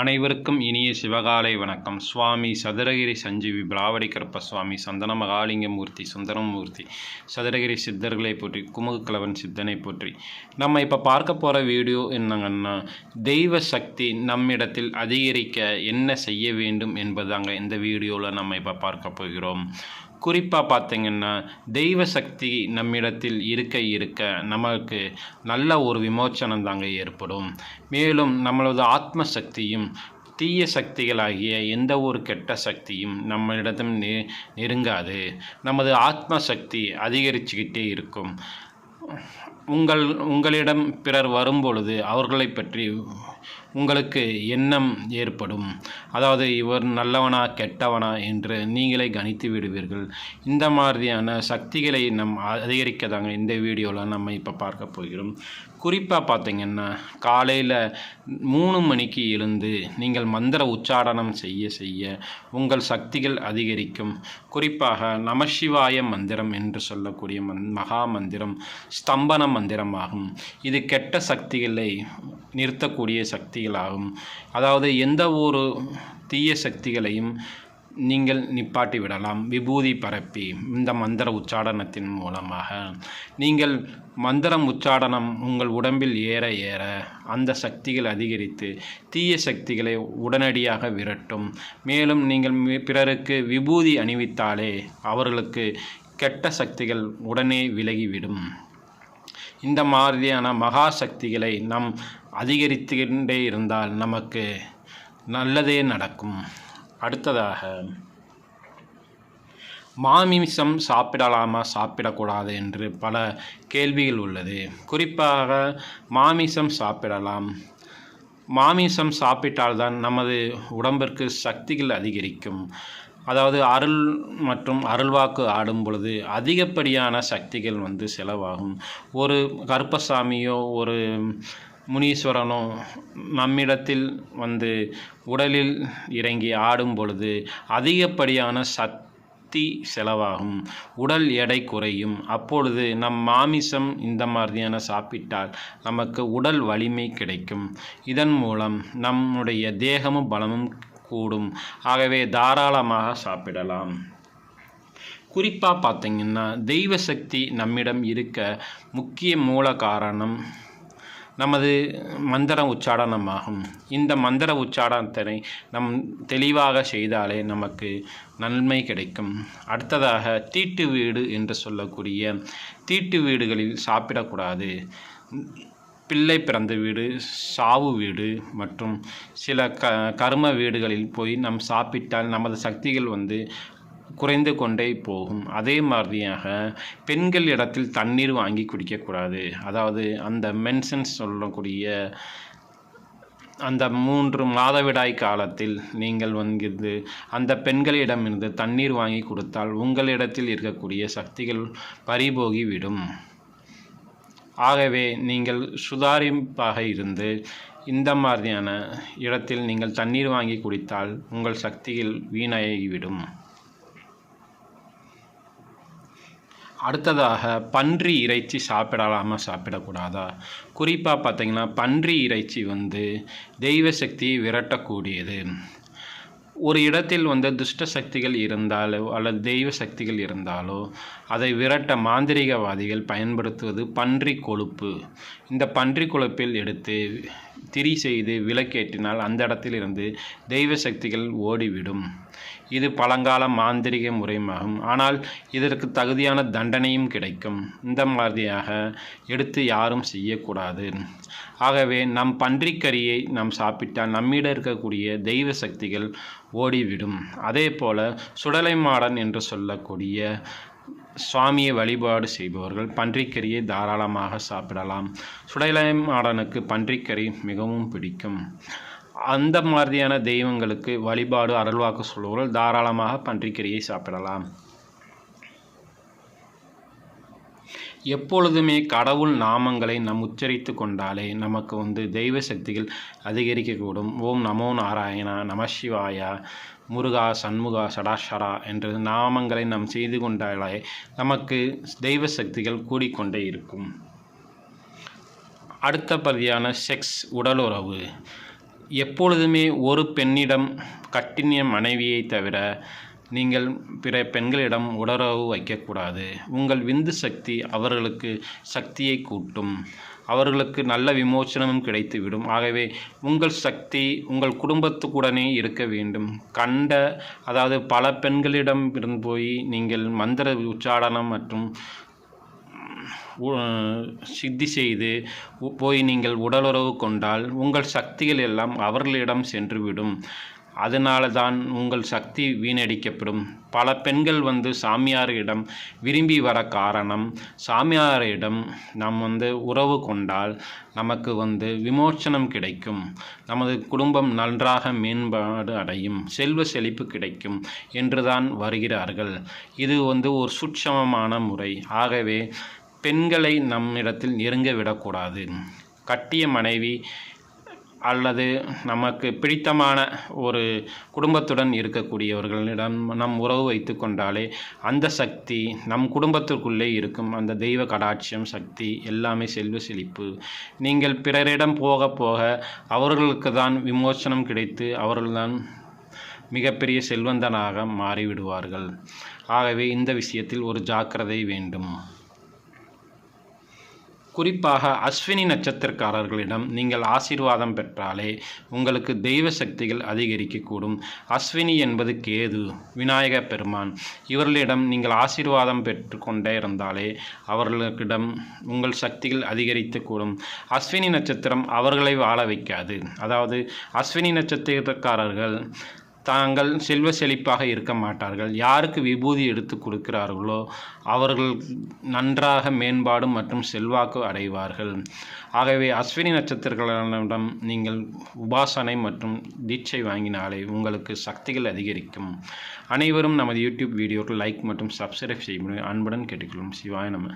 அனைவருக்கும் இனிய சிவகாலை வணக்கம். சுவாமி சதுரகிரி சஞ்சீவி பிராவடி கருப்ப சுவாமி சந்தன மகாலிங்கமூர்த்தி சுந்தரமூர்த்தி சதுரகிரி சித்தர்களை போற்றி குமுகக்கிழவன் சித்தனை போற்றி. நம்ம இப்போ பார்க்க போகிற வீடியோ என்னங்கன்னா தெய்வ சக்தி நம்மிடத்தில் அதிகரிக்க என்ன செய்ய வேண்டும் என்பதாங்க இந்த வீடியோவில் நம்ம இப்போ பார்க்க போகிறோம். குறிப்பாக பார்த்திங்கன்னா தெய்வ சக்தி நம்மிடத்தில் இருக்க இருக்க நமக்கு நல்ல ஒரு விமோச்சனம் தாங்க ஏற்படும். மேலும் நம்மளது ஆத்ம சக்தியும் தீய சக்திகளாகிய எந்த ஒரு கெட்ட சக்தியும் நம்மளிடம் நெ நெருங்காது. நமது ஆத்ம சக்தி அதிகரிச்சுக்கிட்டே இருக்கும். உங்கள் உங்களிடம் பிறர் வரும்பொழுது அவர்களை பற்றி உங்களுக்கு எண்ணம் ஏற்படும். அதாவது இவர் நல்லவனா கெட்டவனா என்று நீங்களே கணித்து விடுவீர்கள். இந்த மாதிரியான சக்திகளை நம் அதிகரிக்க தாங்க இந்த வீடியோவில் நம்ம இப்போ பார்க்க போகிறோம். குறிப்பாக பார்த்தீங்கன்னா காலையில் மூணு மணிக்கு எழுந்து நீங்கள் மந்திர உச்சாரணம் செய்ய செய்ய உங்கள் சக்திகள் அதிகரிக்கும். குறிப்பாக நமசிவாய மந்திரம் என்று சொல்லக்கூடிய மந் மகா மந்திரம் ஸ்தம்பன மந்திரமாகும். இது கெட்ட சக்திகளை நிறுத்தக்கூடிய சக்தி சக்திகளாகும் அதாவது எந்த ஒரு தீய சக்திகளையும் நீங்கள் நிப்பாட்டி விடலாம். விபூதி பரப்பி இந்த மந்திர உச்சாடனத்தின் மூலமாக. நீங்கள் மந்திரம் உச்சாடனம் உங்கள் உடம்பில் ஏற ஏற அந்த சக்திகள் அதிகரித்து தீய சக்திகளை உடனடியாக விரட்டும். மேலும் நீங்கள் பிறருக்கு விபூதி அணிவித்தாலே அவர்களுக்கு கெட்ட சக்திகள் உடனே விலகிவிடும். இந்த மாதிரியான மகா சக்திகளை நம் அதிகரித்துக்கிட்டே இருந்தால் நமக்கு நல்லதே நடக்கும். அடுத்ததாக மாமிசம் சாப்பிடலாமா சாப்பிடக்கூடாது என்று பல கேள்விகள் உள்ளது. குறிப்பாக மாமிசம் சாப்பிடலாம். மாமிசம் சாப்பிட்டால்தான் நமது உடம்பிற்கு சக்திகள் அதிகரிக்கும். அதாவது அருள் மற்றும் அருள்வாக்கு ஆடும் பொழுது அதிகப்படியான சக்திகள் வந்து செலவாகும். ஒரு கருப்பசாமியோ ஒரு முனீஸ்வரனும் நம்மிடத்தில் வந்து உடலில் இறங்கி ஆடும் பொழுது அதிகப்படியான சக்தி செலவாகும். உடல் எடை குறையும். அப்பொழுது நம் மாமிசம் இந்த மாதிரியான சாப்பிட்டால் நமக்கு உடல் வலிமை கிடைக்கும். இதன் மூலம் நம்முடைய தேகமும் பலமும் கூடும். ஆகவே தாராளமாக சாப்பிடலாம். குறிப்பாக பார்த்தீங்கன்னா தெய்வ சக்தி நம்மிடம் இருக்க முக்கிய மூல காரணம் நமது மந்திர உச்சாடனமாகும். இந்த மந்திர உச்சாடனத்தினை நம் தெளிவாக செய்தாலே நமக்கு நன்மை கிடைக்கும். அடுத்ததாக தீட்டு வீடு என்று சொல்லக்கூடிய தீட்டு வீடுகளில் சாப்பிடக்கூடாது. பிள்ளை பிறந்த வீடு சாவு வீடு மற்றும் சில க கர்ம வீடுகளில் போய் நம் சாப்பிட்டால் நமது சக்திகள் வந்து குறைந்து கொண்டே போகும். அதே மாதிரியாக பெண்கள் இடத்தில் தண்ணீர் வாங்கி குடிக்கக்கூடாது. அதாவது அந்த மென்சன்ஸ் சொல்லக்கூடிய அந்த மூன்று மாதவிடாய் காலத்தில் நீங்கள் வந்து அந்த பெண்களிடமிருந்து தண்ணீர் வாங்கி கொடுத்தால் உங்களிடத்தில் இருக்கக்கூடிய சக்திகள் பறிபோகிவிடும். ஆகவே நீங்கள் சுதாரிப்பாக இருந்து இந்த மாதிரியான இடத்தில் நீங்கள் தண்ணீர் வாங்கி குடித்தால் உங்கள் சக்திகள் வீணாகிவிடும். அடுத்ததாக பன்றி இறைச்சி சாப்பிடலாமா சாப்பிடக்கூடாதா? குறிப்பாக பார்த்தீங்கன்னா பன்றி இறைச்சி வந்து தெய்வ சக்தியை விரட்டக்கூடியது. ஒரு இடத்தில் வந்து துஷ்ட சக்திகள் இருந்தாலோ அல்லது தெய்வ சக்திகள் இருந்தாலோ அதை விரட்ட மாந்திரிகவாதிகள் பயன்படுத்துவது பன்றி கொழுப்பு. இந்த பன்றி கொழுப்பில் எடுத்து திரி செய்து விளக்கேற்றினால் அந்த இடத்திலிருந்து தெய்வ சக்திகள் ஓடிவிடும். இது பழங்கால மாந்திரிக முறையாகும் ஆனால் இதற்கு தகுதியான தண்டனையும் கிடைக்கும். இந்த மாதிரியாக எடுத்து யாரும் செய்யக்கூடாது. ஆகவே நம் பன்றிக்கறியை நாம் சாப்பிட்டால் நம்மிடம் இருக்கக்கூடிய தெய்வ சக்திகள் ஓடிவிடும். அதே போல சுடலை மாடன் என்று சொல்லக்கூடிய சுவாமியை வழிபாடு செய்பவர்கள் பன்றிக்கறியை தாராளமாக சாப்பிடலாம். சுடலைமாடனுக்கு பன்றிக்கறி மிகவும் பிடிக்கும். அந்த மாதிரியான தெய்வங்களுக்கு வழிபாடு அருள்வாக்கு சொல்பவர்கள் தாராளமாக பன்றிக்கறியை சாப்பிடலாம். எப்பொழுதுமே கடவுள் நாமங்களை நம் உச்சரித்து கொண்டாலே நமக்கு வந்து தெய்வ சக்திகள் அதிகரிக்கக்கூடும். ஓம் நமோ நாராயணா நமசிவாயா முருகா சண்முகா சடாஷரா என்ற நாமங்களை நாம் செய்து கொண்டாலே நமக்கு தெய்வ சக்திகள் கூடிக்கொண்டே இருக்கும். அடுத்த பகுதியான செக்ஸ் உடலுறவு எப்பொழுதுமே ஒரு பெண்ணிடம் கட்டினிய மனைவியை தவிர நீங்கள் பிற பெண்களிடம் உடறவு வைக்கக்கூடாது. உங்கள் விந்து சக்தி அவர்களுக்கு சக்தியை கூட்டும். அவர்களுக்கு நல்ல விமோசனமும் கிடைத்துவிடும். ஆகவே உங்கள் சக்தி உங்கள் குடும்பத்துக்குடனே இருக்க வேண்டும். கண்ட அதாவது பல பெண்களிடம் இருந்து போய் நீங்கள் மந்திர உச்சாடனம் மற்றும் சித்தி செய்து போய் நீங்கள் உடலுறவு கொண்டால் உங்கள் சக்திகள் எல்லாம் அவர்களிடம் சென்றுவிடும். அதனால தான் உங்கள் சக்தி வீணடிக்கப்படும். பல பெண்கள் வந்து சாமியாரிடம் விரும்பி வர காரணம் சாமியாரிடம் நாம் வந்து உறவு கொண்டால் நமக்கு வந்து விமோச்சனம் கிடைக்கும். நமது குடும்பம் நன்றாக மேம்பாடு அடையும் செல்வ செழிப்பு கிடைக்கும் என்றுதான் வருகிறார்கள். இது வந்து ஒரு சுட்சமமான முறை. ஆகவே பெண்களை நம்மிடத்தில் நெருங்க விடக்கூடாது. கட்டிய மனைவி அல்லது நமக்கு பிடித்தமான ஒரு குடும்பத்துடன் இருக்கக்கூடியவர்களிடம் நம் உறவு வைத்து கொண்டாலே அந்த சக்தி நம் குடும்பத்திற்குள்ளே இருக்கும். அந்த தெய்வ கடாட்சியம் சக்தி எல்லாமே செல்வ செழிப்பு. நீங்கள் பிறரிடம் போக போக அவர்களுக்கு தான் விமோசனம் கிடைத்து அவர்கள்தான் மிகப்பெரிய செல்வந்தனாக மாறிவிடுவார்கள். ஆகவே இந்த விஷயத்தில் ஒரு ஜாக்கிரதை வேண்டும். குறிப்பாக அஸ்வினி நட்சத்திரக்காரர்களிடம் நீங்கள் ஆசீர்வாதம் பெற்றாலே உங்களுக்கு தெய்வ சக்திகள் அதிகரிக்கக்கூடும். அஸ்வினி என்பது கேது விநாயக பெருமான். இவர்களிடம் நீங்கள் ஆசீர்வாதம் பெற்றுக்கொண்டே இருந்தாலே அவர்களிடம் உங்கள் சக்திகள் அதிகரித்துக்கூடும். அஸ்வினி நட்சத்திரம் அவர்களை வாழ வைக்காது. அதாவது அஸ்வினி நட்சத்திரக்காரர்கள் தாங்கள் செல்வ செழிப்பாக இருக்க மாட்டார்கள். யாருக்கு விபூதி எடுத்து கொடுக்கிறார்களோ அவர்கள் நன்றாக மேம்பாடு மற்றும் செல்வாக்கு அடைவார்கள். ஆகவே அஸ்வினி நட்சத்திரங்களிடம் நீங்கள் உபாசனை மற்றும் தீட்சை வாங்கினாலே உங்களுக்கு சக்திகள் அதிகரிக்கும். அனைவரும் நமது யூடியூப் வீடியோக்கு லைக் மற்றும் சப்ஸ்கிரைப் முடியும் அன்புடன் கேட்டுக்கொள்ளும் சிவாய நம்ம